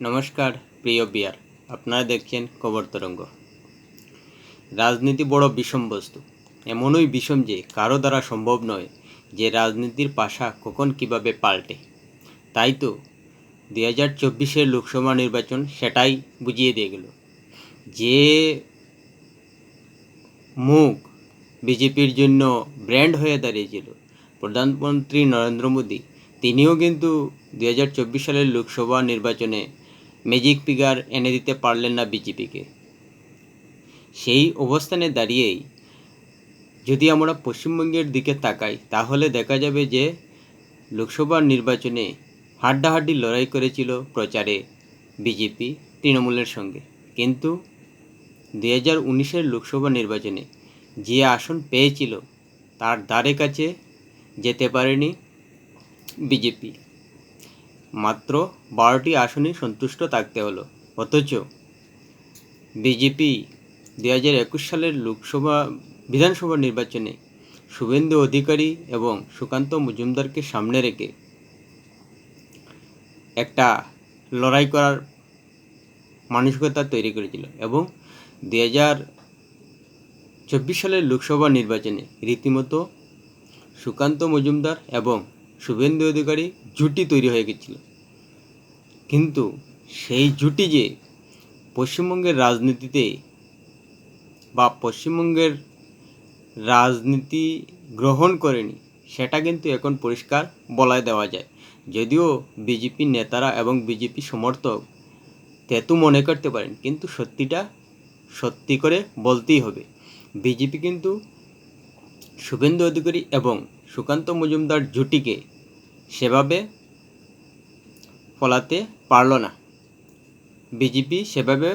নমস্কার, প্রিয় বিয়ার। আপনারা দেখছেন খবর তরঙ্গ। রাজনীতি বড় বিষম বস্তু। এমনই বিষম যে কারও দ্বারা সম্ভব নয় যে রাজনীতির পাশা কখন কীভাবে পাল্টে। তাই তো দুই হাজার চব্বিশের লোকসভা নির্বাচন সেটাই বুঝিয়ে দিয়ে গেল। যে মুখ বিজেপির জন্য ব্র্যান্ড হয়ে দাঁড়িয়েছিল প্রধানমন্ত্রী নরেন্দ্র মোদী, তিনিও কিন্তু দুই হাজার চব্বিশ সালের লোকসভা নির্বাচনে ম্যাজিক ফিগার এনে দিতে পারলেন না বিজেপিকে। সেই অবস্থানে দাঁড়িয়েই যদি আমরা পশ্চিমবঙ্গের দিকে তাকাই, তাহলে দেখা যাবে যে লোকসভা নির্বাচনে হাড্ডাহাড্ডি লড়াই করেছিল প্রচারে বিজেপি তৃণমূলের সঙ্গে। কিন্তু দুই হাজার উনিশের লোকসভা নির্বাচনে যে আসন পেয়েছিল, তার দ্বারে কাছে যেতে পারেনি বিজেপি। মাত্র বারোটি আসনে সন্তুষ্ট থাকতে হলো। অথচ বিজেপি দু হাজার একুশ সালের লোকসভা, বিধানসভা নির্বাচনে শুভেন্দু অধিকারী এবং সুকান্ত মজুমদারকে সামনে রেখে একটা লড়াই করার মানসিকতা তৈরি করেছিল এবং দু হাজার চব্বিশ সালের লোকসভা নির্বাচনে রীতিমতো সুকান্ত মজুমদার এবং শুভেন্দু অধিকারী জুটি তৈরি হয়ে গেছিল। কিন্তু সেই জুটি যে পশ্চিমবঙ্গের রাজনীতিতে বা পশ্চিমবঙ্গের রাজনীতি গ্রহণ করেনি, সেটা কিন্তু এখন পরিষ্কার বলায় দেওয়া যায়। যদিও বিজেপি নেতারা এবং বিজেপি সমর্থক তেতু মনে করতে পারেন, কিন্তু সত্যিটা সত্যি করে বলতেই হবে। বিজেপি কিন্তু শুভেন্দু অধিকারী এবং সুকান্ত মজুমদার জুটিকে সেভাবে ফলাতে পারল না। বিজেপি সেভাবে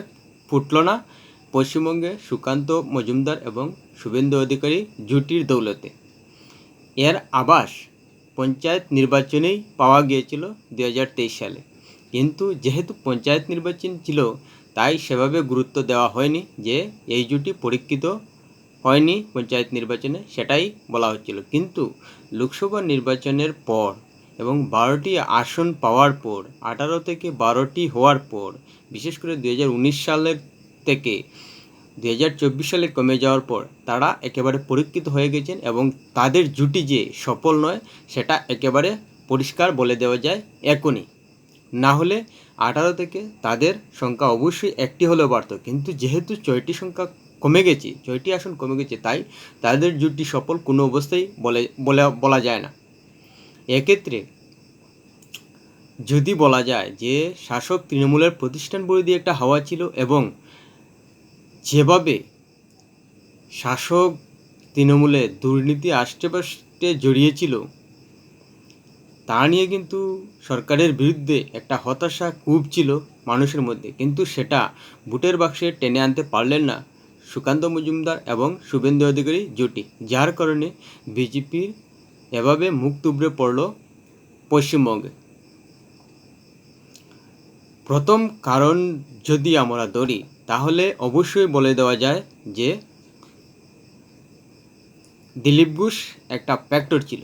ফুটল না। পশ্চিমবঙ্গে সুকান্ত মজুমদার এবং শুভেন্দু অধিকারী জুটির দৌলতে। এর আবাস পঞ্চায়েত নির্বাচনেই পাওয়া গিয়েছিল দু হাজার তেইশ সালে। কিন্তু যেহেতু পঞ্চায়েত নির্বাচন ছিল, তাই সেভাবে গুরুত্ব দেওয়া হয়নি যে এই জুটি পরীক্ষিত হয়নি পঞ্চায়েত নির্বাচনে, সেটাই বলা হচ্ছিল। কিন্তু লোকসভা নির্বাচনের পর এবং বারোটি আসন পাওয়ার পর, আঠারো থেকে বারোটি হওয়ার পর, বিশেষ করে দু হাজার উনিশ সালের থেকে দু হাজার চব্বিশ সালে কমে যাওয়ার পর, তারা একেবারে পরীক্ষিত হয়ে গেছেন এবং তাদের জুটি যে সফল নয়, সেটা একেবারে পরিষ্কার বলে দেওয়া যায় এখনই। না হলে আঠারো থেকে তাদের সংখ্যা অবশ্যই একটি হলেও বাড়ত। কিন্তু যেহেতু ছয়টি সংখ্যা কমে গেছে, ছয়টি আসন কমে গেছে, তাই তাদের জুটি সফল কোনো অবস্থায় বলে বলে যায় না। এক্ষেত্রে যদি বলা যায় যে শাসক তৃণমূলের প্রতিষ্ঠান বিরোধী একটা হাওয়া ছিল এবং যেভাবে শাসক তৃণমূলে দুর্নীতি আষ্টে জড়িয়েছিল, তা নিয়ে কিন্তু সরকারের বিরুদ্ধে একটা হতাশা কূপ ছিল মানুষের মধ্যে। কিন্তু সেটা ভোটের বাক্সে টেনে আনতে পারলেন না। সুকান্ত মজুমদার এবং শুভেন্দু অধিকারী জুটি, যার কারণে বিজেপির এভাবে মুখ তুবড়ে পড়ল পশ্চিমবঙ্গে। প্রথম কারণ যদি আমরা ধরি, তাহলে অবশ্যই বলে দেওয়া যায় যে দিলীপ ঘোষ একটা ফ্যাক্টর ছিল।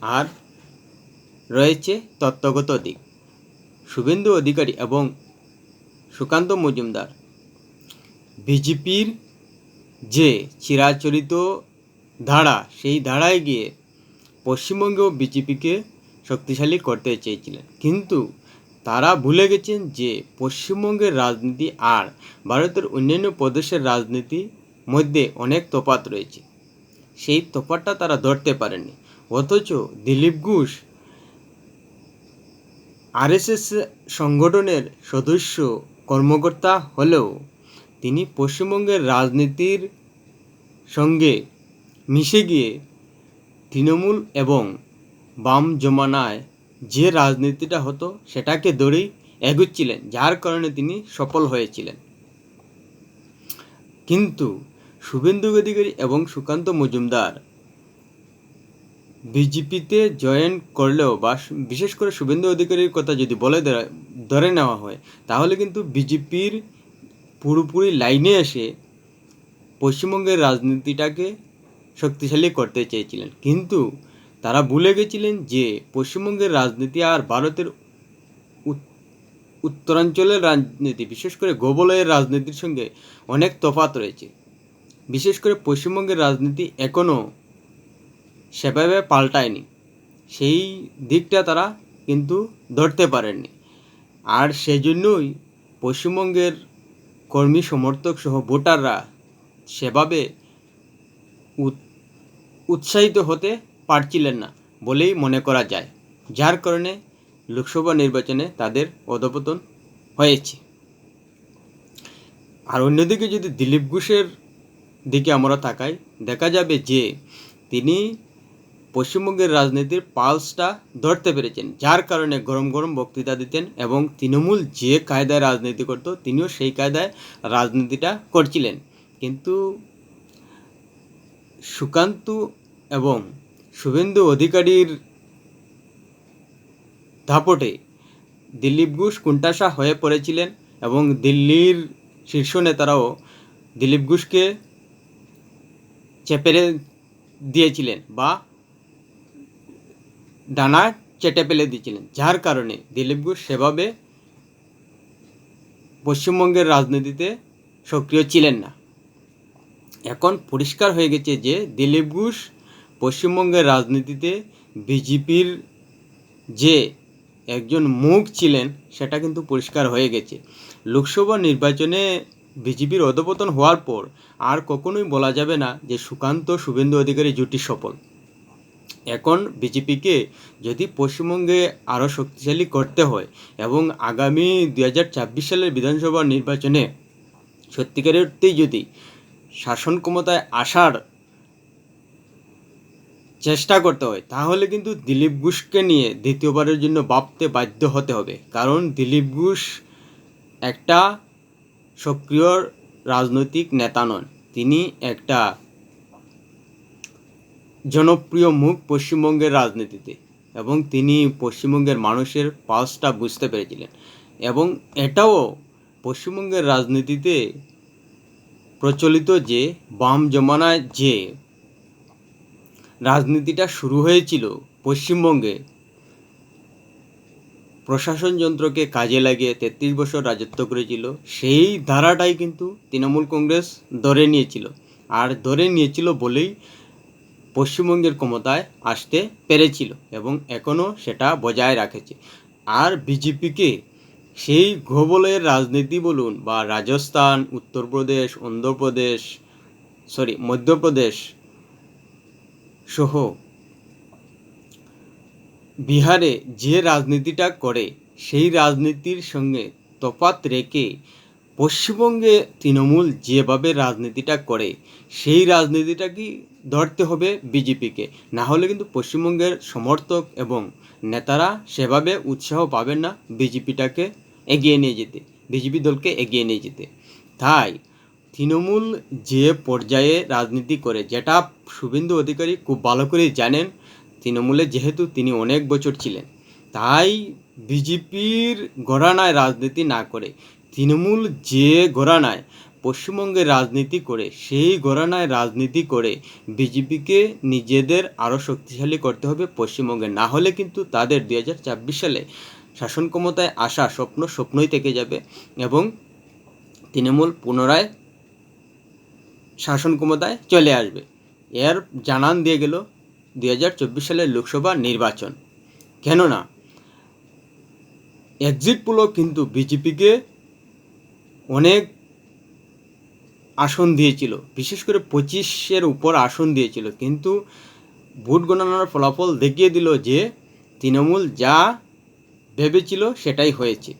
আর রয়েছে তত্ত্বগত দিক। শুভেন্দু অধিকারী এবং সুকান্ত মজুমদার বিজেপির যে চিরাচরিত ধারা, সেই ধারায় গিয়ে পশ্চিমবঙ্গেও বিজেপিকে শক্তিশালী করতে চেয়েছিলেন। কিন্তু তারা ভুলে গেছেন যে পশ্চিমবঙ্গের রাজনীতি আর ভারতের অন্যান্য প্রদেশের রাজনীতি মধ্যে অনেক তফাত রয়েছে। সেই তফাতটা তারা ধরতে পারেনি অথচ দিলীপ ঘোষ আরএসএস সংগঠনের সদস্য কর্মকর্তা হলেও তিনি পশ্চিমবঙ্গের রাজনীতির সঙ্গে মিশে গিয়ে তৃণমূল এবং বাম জমানায় যে রাজনীতিটা হতো সেটাকে ধরেই এগুচ্ছিলেন, যার কারণে তিনি সফল হয়েছিলেন। কিন্তু শুভেন্দু অধিকারী এবং সুকান্ত মজুমদার বিজেপিতে জয়েন করলেও বা বিশেষ করে শুভেন্দু অধিকারীর কথা যদি বলে ধরে নেওয়া হয়, তাহলে কিন্তু বিজেপির পুরোপুরি লাইনে এসে পশ্চিমবঙ্গের রাজনীতিটাকে শক্তিশালী করতে চেয়েছিলেন। কিন্তু তারা ভুলে গেছিলেন যে পশ্চিমবঙ্গের রাজনীতি আর ভারতের উত্তরাঞ্চলের রাজনীতি, বিশেষ করে গোবলয়ের রাজনীতির সঙ্গে অনেক তফাত রয়েছে। বিশেষ করে পশ্চিমবঙ্গের রাজনীতি এখনও সেভাবে পাল্টায়নি। সেই দিকটা তারা কিন্তু ধরতে পারেননি। আর সেজন্যই পশ্চিমবঙ্গের কর্মী সমর্থক সহ ভোটাররা সেভাবে উৎ- উৎসাহিত হতে পারছিলেন না বলেই মনে করা যায়, যার কারণে লোকসভা নির্বাচনে তাদের অধপতন হয়েছে। আর অন্যদিকে যদি দিলীপ ঘোষের দিকে আমরা তাকাই, দেখা যাবে যে তিনি পশ্চিমবঙ্গের রাজনীতির পালসটা ধরতে পেরেছেন, যার কারণে গরম গরম বক্তৃতা দিতেন এবং তৃণমূল যে কায়দায় রাজনীতি করত, তিনিও সেই কায়দায় রাজনীতিটা করছিলেন। কিন্তু সুকান্ত এবং শুভেন্দু অধিকারীর দাপটে দিলীপ ঘোষ কুণ্ঠাসা হয়ে পড়েছিলেন এবং দিল্লির শীর্ষ নেতারাও দিলীপ ঘোষকে চেপে দিয়েছিলেন বা ডানা চেটে ফেলে দিয়েছিলেন। যার কারণে দিলীপ ঘোষ সেভাবে পশ্চিমবঙ্গের রাজনীতিতে সক্রিয় ছিলেন না। এখন পরিষ্কার হয়ে গেছে যে দিলীপ ঘোষ পশ্চিমবঙ্গের রাজনীতিতে বিজেপির যে একজন মুখ ছিলেন, সেটা কিন্তু পরিষ্কার হয়ে গেছে। লোকসভা নির্বাচনে বিজেপির অধপতন হওয়ার পর আর কখনোই বলা যাবে না যে সুকান্ত শুভেন্দু অধিকারী জুটি সফল। এখন বিজেপিকে যদি পশ্চিমবঙ্গে আরও শক্তিশালী করতে হয় এবং আগামী দুই হাজার ছাব্বিশ সালের বিধানসভা নির্বাচনে সত্যিকারের যদি শাসন ক্ষমতায় আসার চেষ্টা করতে হয়, তাহলে কিন্তু দিলীপ ঘোষকে নিয়ে দ্বিতীয়বারের জন্য ভাবতে বাধ্য হতে হবে। কারণ দিলীপ ঘোষ একটা সক্রিয় রাজনৈতিক নেতা নন। তিনি একটা জনপ্রিয় মুখ পশ্চিমবঙ্গের রাজনীতিতে এবং তিনি পশ্চিমবঙ্গের মানুষের পালসটা বুঝতে পেরেছিলেন। এবং এটাও পশ্চিমবঙ্গের রাজনীতিতে প্রচলিত যে বাম জমানায় যে রাজনীতিটা শুরু হয়েছিল পশ্চিমবঙ্গে, প্রশাসন যন্ত্রকে কাজে লাগিয়ে তেত্রিশ বছর রাজত্ব করেছিল, সেই ধারাটাই কিন্তু তৃণমূল কংগ্রেস ধরে নিয়েছিল। আর ধরে নিয়েছিল বলেই পশ্চিমবঙ্গের ক্ষমতায় আসতে পেরেছিল এবং এখনও সেটা বজায় রাখেছে। আর বিজেপিকে সেই ঘোবলের রাজনীতি বলুন বা রাজস্থান, উত্তরপ্রদেশ, অন্ধ্রপ্রদেশ সরি মধ্যপ্রদেশ সহ বিহারে যে রাজনীতিটা করে, সেই রাজনীতির সঙ্গে তফাৎ রেখে পশ্চিমবঙ্গে তৃণমূল যেভাবে রাজনীতিটা করে, সেই রাজনীতিটা কি ধরতে হবে বিজেপিকে? না হলে কিন্তু পশ্চিমবঙ্গের সমর্থক এবং নেতারা সেভাবে উৎসাহ পাবেন না বিজেপিটাকে এগিয়ে নিয়ে যেতে, বিজেপি দলকে এগিয়ে নিয়ে যেতে। তাই তৃণমূল যে পর্যায়ে রাজনীতি করে, যেটা শুভেন্দু অধিকারী খুব ভালো করেই জানেন, তৃণমূলে যেহেতু তিনি অনেক বছর ছিলেন, তাই বিজেপির ঘরানায় রাজনীতি না করে তৃণমূল যে ঘরানায় পশ্চিমবঙ্গে রাজনীতি করে, সেই ঘরানায় রাজনীতি করে বিজেপিকে নিজেদের আরও শক্তিশালী করতে হবে পশ্চিমবঙ্গে। না হলে কিন্তু তাদের দুই হাজার ছাব্বিশ সালে শাসন ক্ষমতায় আসা স্বপ্ন স্বপ্নই থেকে যাবে এবং তৃণমূল পুনরায় শাসন ক্ষমতায় চলে আসবে। এর জানান দিয়ে গেল দুই হাজার চব্বিশ সালের লোকসভা নির্বাচন। কেননা এক্সিট পোলও কিন্তু বিজেপিকে অনেক আসন দিয়েছিল। বিশেষ করে পঁচিশের উপর আসন দিয়েছিল। কিন্তু ভোট গণনার ফলাফল দেখিয়ে দিল যে তৃণমূল যা ভেবেছিল সেটাই হয়েছে।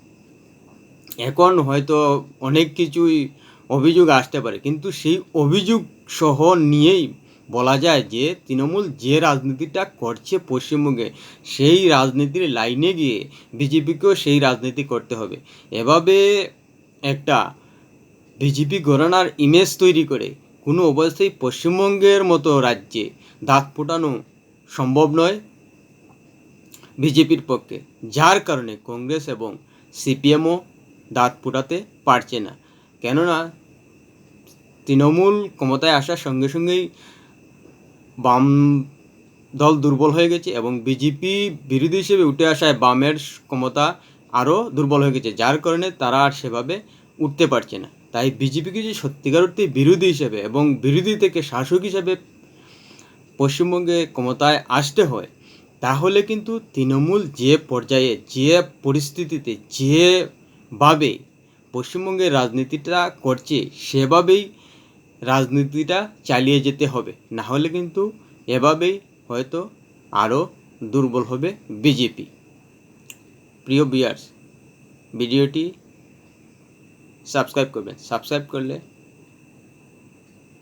এখন হয়তো অনেক কিছুই অভিযোগ আসতে পারে। কিন্তু সেই অভিযোগ সহ নিয়েই বলা যায় যে তৃণমূল যে রাজনীতিটা করছে পশ্চিমবঙ্গে, সেই রাজনীতির লাইনে গিয়ে বিজেপিকেও সেই রাজনীতি করতে হবে। এভাবে একটা বিজেপি গণনার ইমেজ তৈরি করে। কোনো অবস্থায় পশ্চিমবঙ্গের মতো রাজ্যে দাঁত ফোটানো সম্ভব নয় বিজেপির পক্ষে। যার কারণে কংগ্রেস এবং সিপিএমও দাঁত ফোটাতে পারছে না। কেননা তৃণমূল ক্ষমতায় আসার সঙ্গে সঙ্গেই বাম দল দুর্বল হয়ে গেছে এবং বিজেপি বিরোধী হিসেবে উঠে আসায় বামের ক্ষমতা আরও দুর্বল হয়ে গেছে। যার কারণে তারা আর সেভাবে উঠতে পারছে না। তাই বিজেপিকে যদি সত্যিকার অর্থে বিরোধী হিসেবে এবং বিরোধী থেকে শাসক হিসেবে পশ্চিমবঙ্গে ক্ষমতায় আসতে হয়, তাহলে কিন্তু তৃণমূল যে পর্যায়ে, যে পরিস্থিতিতে যেভাবে পশ্চিমবঙ্গের রাজনীতিটা করছে, সেভাবেই রাজনীতিটা চালিয়ে যেতে হবে। না হলে কিন্তু এভাবেই হয়তো আরও দুর্বল হবে বিজেপি। প্রিয় বিয়ার্স, ভিডিওটি সাবস্ক্রাইব করবেন। সাবস্ক্রাইব করলে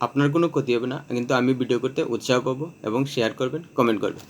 আপনার কোনো ক্ষতি হবে না, কিন্তু আমি ভিডিও করতে উৎসাহ পাবো এবং শেয়ার করবেন, কমেন্ট করবেন।